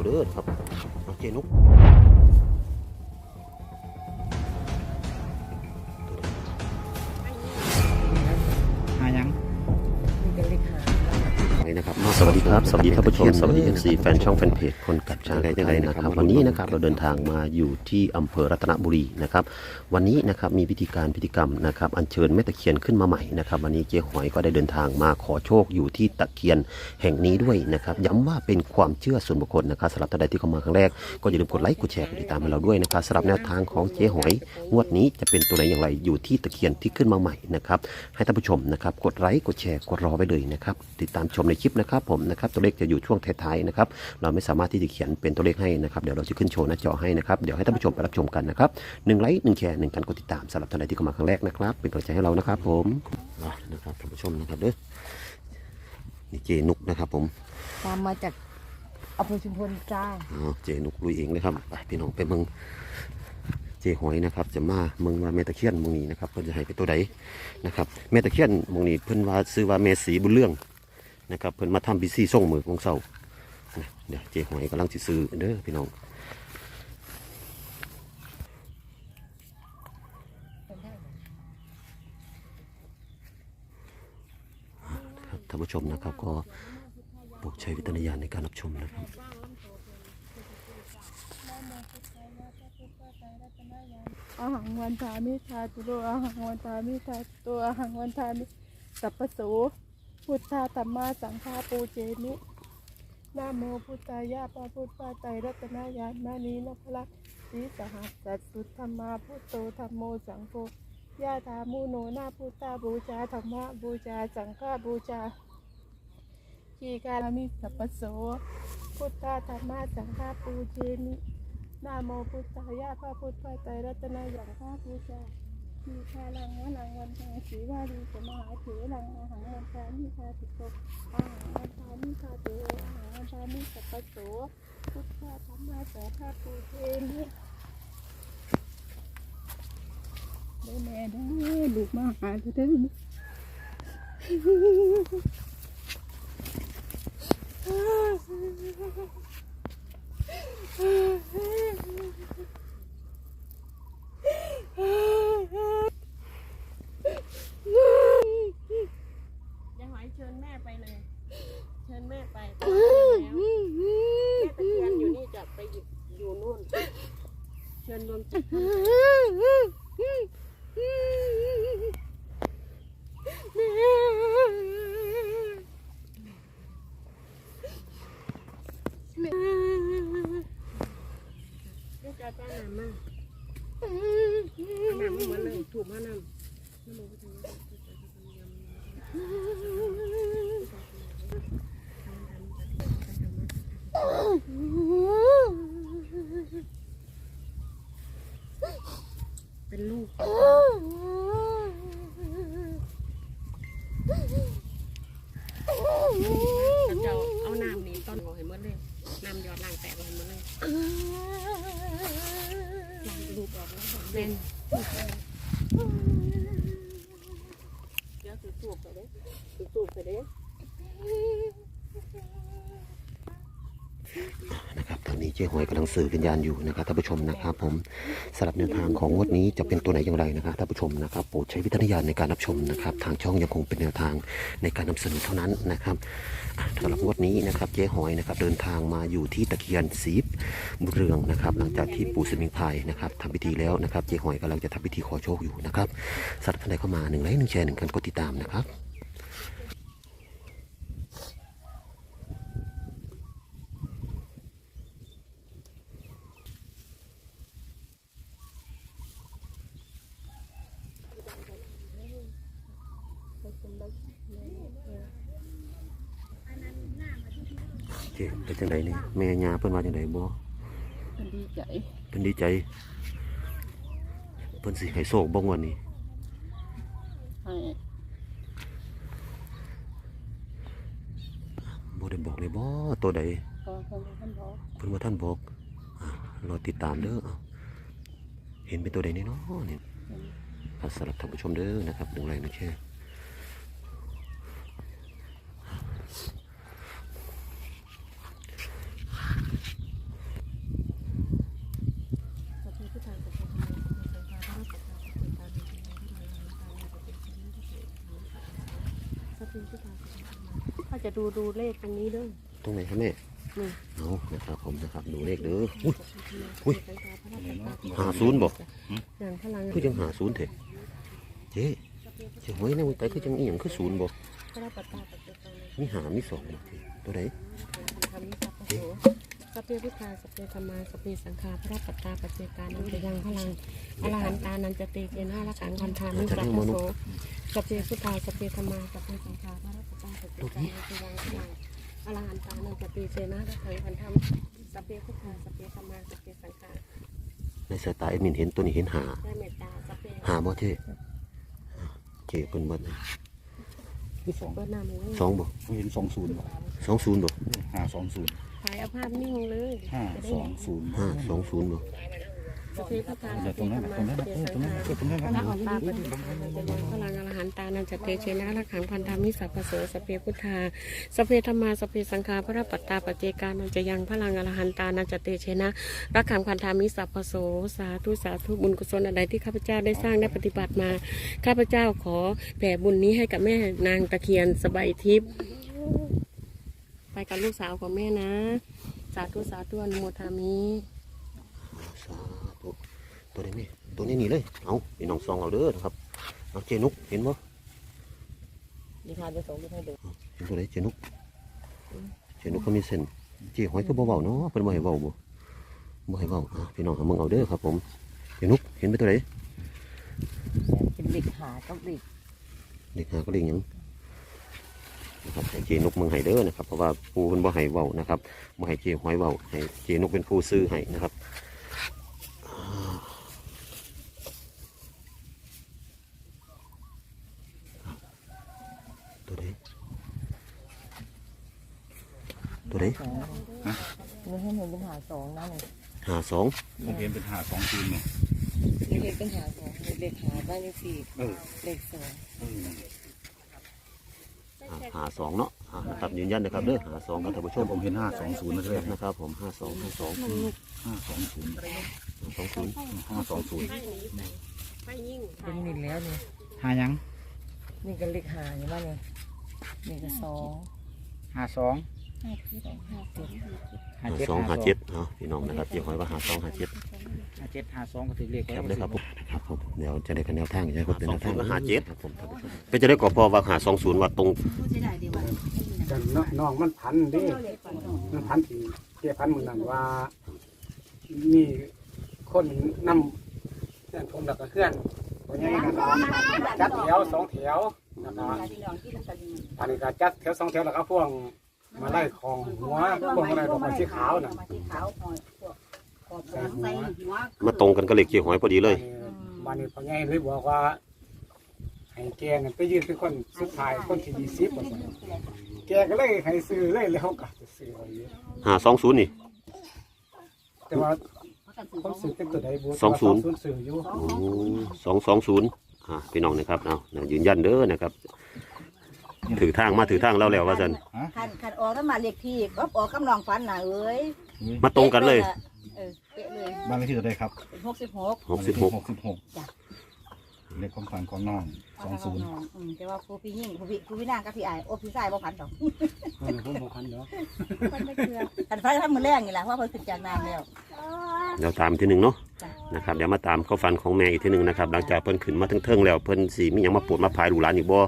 เอาเด้อครับโอเคนุก สวัสดีครับ สวัสดีท่านผู้ชม สวัสดี FC แฟนช่องแฟนเพจคนกับช้างได้ได้นะครับ วันนี้นะครับเราเดินทางมาอยู่ที่อำเภอรัตนบุรีนะครับ วันนี้นะครับมีพิธีการพิธีกรรมนะครับอัญเชิญแม่ตะเคียนขึ้นมาใหม่นะครับ วันนี้เจ๊หอยก็ได้เดินทางมาขอโชคอยู่ที่ตะเคียนแห่งนี้ด้วยนะครับ ย้ำว่าเป็นความเชื่อส่วนบุคคลนะครับสำหรับท่านใดที่เข้ามาครั้งแรกก็อย่าลืมกดไลค์กดแชร์กดติดตามให้เราด้วยนะครับสำหรับแนวทางของเจ๊หอยงวดนี้จะเป็นตัวไหนอย่างไรอยู่ที่ตะเคียนที่ขึ้นมาใหม่นะครับให้ท่านผู้ชมนะครับกดไลค์กดแชร์กดรอไว้เลยนะครับติดตามชมในคลิปนะครับผมนะครับตัวเลขจะอยู่ช่วงท้ายๆนะครับเราไม่สามารถที่จะเขียนเป็นตัวเลขให้นะครับเดี๋ยวเราจะขึ้นโชว์หน้าจอให้นะครับเดี๋ยวให้ท่านผู้ชมไปรับชมกันนะครับหนึ่งไลค์หนึ่งแชร์หนึ่งการกดติดตามสำหรับท่านใดที่เข้ามาครั้งแรกนะครับ เป็นกำลังใจให้เรานะครับผมอะนะครับท่านผู้ชมนะครับเด้อนี่เจนุกนะครับผมตามมาจากอำเภอชุมพลจ้าอ๋อเจนุกลุยเองเลยครับไปพี่น้องไปเมืองเจหอยนะครับจะมาเมืองว่าแม่ตะเคียนเมืองนี้นะครับเพิ่นจะให้ไปตัวใดนะครับแม่ตะเคียนเมืองนี้เพิ่นว่าซื้อว่าแม่สีบุญเรื่อง นะครับเพิ่นมาทำพิธีส่งมือของเสาเดี๋ยวเจ๊หอยกำลังสิซื้อเด้อพี่น้องท่านผู้ชมนะครับก็โปรดใช้วิจารณญาณในการรับชมนะครับอาหังวันทามิทาตุโรอาหังวันทามิทาตุโรอาหังวันทามิสัพพโส พุทธาธรรมาสังฆาปูเจมินะโมพุทธายะปะพุทธาไตรรัตนายานานีนพละสีสหัสสัตสุทธรรมาพุทโตธรรมโมสังโฆยะถามุโนนาพุทธาบูชาธรรมะบูชาสังฆาบูชาขีการมิสัพพโสพุทธาธรรมาสังฆาปูเจมินะโมพุทธายะพระพุทธพระไตรรัตนายางพระพุทธา มีคาลังวะลังวันทางสีวารีสมหาเถรังอาหังวันทามิคาติโกอาหังวันทามิคาเตอาหังวันทามิสัพโสพุทธะธรรมะสังฆะปูเทมิได้แม่ได้ลูกมาหาเถิดยังหอยเชิญแม่ไปเลย เชิญแม่ไปเพราะว่าเชิญแล้วแม่ตะเคียนอยู่นี่จะไปหยิบอยู่นู่น เชิญรวมจิตเรียกอาจารย์หนามมาเอาหนามมาเหมือนเลยถูกมาหนามนะโมพุทธายะพุทธะธรรมะ เป็นลูกเขาจะเอาน้ำนี่ต้นเอาให้หมดเลยน้ำหยอดล่างแตกเอาให้หมดเลยล้างรูปออกแล้วเล่นเดี๋ยวสูบไปเด้สูบไปเด้นะครับทาง นี้เจ๊หวยกำลังสื่อวิญญาณอยู่นะครับท่านผู้ชมนะครับ ผมสำหรับแนวทางของงวดนี้จะเป็นตัวไหนอย่างไรนะครับท่านผู้ชมนะครับโปรดใช้วิจารณญาณในการรับชมนะครับ ทางช่องยังคงเป็นแนวทางในการนำเสนอเท่านั้นนะครับอะสำหรับงวดนี้นะครับเจ๊หอยนะครับเดินทางมาอยู่ที่ตะเคียนสีบุญเรืองนะครับ หลังจากที่ปู่สมิงพรายนะครับทำพิธีแล้วนะครับเจ๊หอยกำลังจะทำพิธีขอโชคอยู่นะครับสำหรับท่านใดเข้ามาหนึ่งไลค์หนึ่งแชร์หนึ่งการกดติดตามนะครับ จ๊เป็นจังไดนี่แม่ยาเพิ่นว่าจังไดบ่มันดีใจเพิ่นดีใจ เพิ่นสิให้โชคบ่งวันนี้ให้บ่ได้บอกเลยบ่ตัวใดก็คนท่านบอกเพิ่นว่าท่านบอกอะรอติดตามเด้อเอาเห็นเป็นตัวใดนี่เนาะนี่ ครับสำหรับท่านผู้ชมเด้อนะครับหนึ่งไลค์หนึ่งแชร์ จะดูดูเลขตรงนี้ด้วยตรงไหนครับแม่นี่เอานะครับผมนะครับดูเลขเด้ออุ้ยอุ้ยสังฆาพระราชหาศูนย์บ่อย่างพลังคือจังหาศูนย์เถอะเจ๊เจ๊หวยในมือไตคือจังอีหยังคือศูนย์บ่พระราชปัตตาปัจเจกามีหามีสองบ่เจ๊ตัวไหนธรรมิ สัพพะโสสัพเพพุทธาสัพเพธรรมาสัพเพสังฆาพระรัตตาปัจเจกานันจะยังพลังอรหันตานันจะเตเกนะละขังคันธามิสัพพะโสสัพเพพุทธาสัพเพธรรมาสัพเพสังฆาพระรัตตาปัจเจกานันจะยังพลังอรหันตานันจะเตเกนะละขังคันธามสัพเพพุทธาสัพเพธรรมาสัพเพสังฆาในสายตาเอ็มินเห็นตัวนี้เห็นหาได้เมตตาสัพเพหาบ่เจ๊เจเพิ่นบ่ได้ที่สองเปิดหน้ามือสองบ่เห็นสองศูนย์บ่สองศูนย์บ่หาสองศูนย์ ถ่ายเอาภาพนิ่งเลยห้าจะได้สองศูนย์ห้าสองศูนย์บ่สัพเพพุทธาเดี๋สัยวพตเพรงธนั้รนรตรงมานั้นสัพเพตรงสันั้นงตรงนั้นฆาพระออกตาปฏิปันจะยังพลังอรหันตานันจะเตเชนะละขังพันธามิสัพพะโสสัพเพพุทธาสัพเพธรรมาสัพเพสังฆาพระปัตตาปเจกานันจะยังพลังอรหันตานันจะเตเชนะละขังพันธามิสัพพะโสสาธุสาธุบุญกุศลอะไรที่ข้าพเจ้าได้สร้างได้ปฏิบัติมา ข้าพเจ้าขอแผ่บุญนี้ให้กับแม่นางตะเคียนสบายทิพย์ไป กับลูกสาวของแม่นะ สาธุสาธุอนุโมทามิสาธุตัวนี้แม่ตัวนี้นี่เลย เอาพี่น้องซองเอาเด้อนะครับเอาเจนุกเห็นบ่ดิฉันจะส่งให้ดูเห็นตัวไหนเจนุกเจนุกเขามีเส้นเจหอยก็บ่เว้าเนาะเพิ่นบ่ให้เว้าบ่บ่ให้เว้าอะพี่น้องหามึงเอาเด้อครับ ผมเจนุกเห็นไปตัวไหนเป็นเด็กหากับเด็กเด็กหาก็เรียกหยัง นะครับให้เจนุกมึงให้เด้อนะครับเพราะว่าปูเพิ่นบ่ให้เว้านะครับบ่ให้เจหอยเว้าให้เจนุกเป็นผู้ซื้อให้นะครับอ่าตัวไหนตัวไหนสองนี่ให้มันเป็นหาสองนะนี่หาสองผมเห็นเป็นห้าสองศูนย์เนี่ยนี่เด็กเป็นหาสองเด็กหาบ้านเลขสี่เออเด็กสองเอออ่าหาสองเนาะอ่านะครับยืนยันนะครับเด้อหาสองครับท่านผู้ชช่วมงผมเห็นห้าสองศูนย์นะคครัรับบนะครับ ผมห้าสองห้าสองห้าสองศูนย์สองศูนย์ห้าสองศูนย์ให้หนีไปให้ยิ่งเป็นหนึ่งแล้วนี่หายังนี่ก็เลขหาอยู่บ้านนี่นี่ก็สองหาสอง ห้าเจ็ดห้าเจ็ดหาหาเจ็ดสองหาเจ็ดเนาะพี่น้องนะครับเจียวหอยว่าหาสองหาเจ็ดหาเจ็ดหาสองก็ถือเลขครับเลยครับผมครับผมเดี๋ยวจะได้คะแนนทางจะได้คนเป็นแนวทางหาเจ็ดครับผมท่านผู้ชมเป็นจะได้กอพอว่าหาสองศูนย์ว่าตรงจังน้องน้องมันพันเดิมันพันที่เกี่ยพันมือนั้นว่ามีคนนำเพื่อนผมแล้วก็เพื่อนตัวใหญ่นะครับจัดแถวสองแถวนะครับอันนี้ก็จัดแถวสองแถวแล้วก็พ่วง มาไล่ของหัวพวงอะไรดอกไม้สีขาวน่ะใส่หัวมาตรงกันก็เหลยเจียวหอยพอดีเลย วันนี้พ่อใหญ่เลยบอกว่าให้แกเนี่ยไปยืนเป็นคนสุดท้ายคนที่ยี่สิบแกก็เลยให้ซื้อเลยแล้วก็ซื้อไว้อยู่หาสองศูนย์นี่ แต่ว่าผมซื้อเป็นตัวใดบูสองศูนย์ ซื้ออยู่โอ้สองสองศูนย์อ่าพี่น้องนะครับ เอาเดี๋ยวยืนยันเด้อนะครับ ถือทางมาถือทางแล้วแล้วว่าสัน ออกแล้วมาเรียกพี่ก็ออกกำลังฟันน่ะเอ้ยมาตรงกันเลยเออเป๊ะเลยบ้านเลขที่เท่าไหรครับเป็นหกสิบหก หกสิบหกหกสิบหกจ้ะ เลขความฝันของน้องสองศูนย์อืมแต่ว่าครูพี่ยิ่งครูพี่ครูพี่นางกับพี่อายโอ้พี่ชายบ่พันดอกเออผมบอกพันเนาะคันฟันทำมือแรงนี่แหละเพราะเพิ่นขึ้นจากน้ำแล้ว เดี๋ยวตามทีหนึ่งเนาะจ้ะ นะครับเดี๋ยวมาตามข้อฟันของแม่อีกทีหนึ่งนะครับหลังจากเพิ่นขึ้นมาเทิงๆแล้วเพิ่นสีมีหยังมาปวดมาพายดูร้านอีกบ่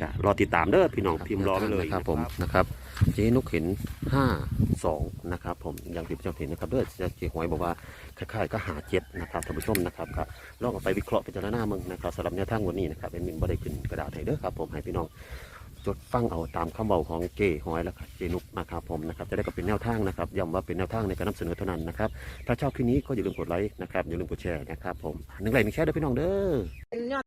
จ้ะก็รอติดตามเด้อพี่น้องพิมพ์รอไปเลยครับผมนะครับ เจ๊นกเห็นห้าสองนะครับผมอย่างที่ผู้ชมเห็นนะครับเด้อเจ๊หวยบอกว่าคล้ายๆก็หาเจ็ดนะครับท่านผู้ชมนะครับก็ลองเอาไปวิเคราะห์พิจารณามึงนะครับสำหรับแนวทางวันนี้นะครับเป็นมินบ่ได้ขึ้นกระดาษให้เด้อครับผมให้พี่น้องจดฟังเอาตามคำเบาของเจ๊หอยแล้วก็เจนุกนะครับผมนะครับจะได้ก็เป็นแนวทางนะครับย้ำว่าเป็นแนวทางในการนำเสนอเท่านั้นนะครับถ้าชอบคลิปนี้ก็อย่าลืมกดไลค์นะครับอย่าลืมกดแชร์นะครับผมหนึ่งไลค์หนึ่งแชร์เด้อพี่น้องเด้อ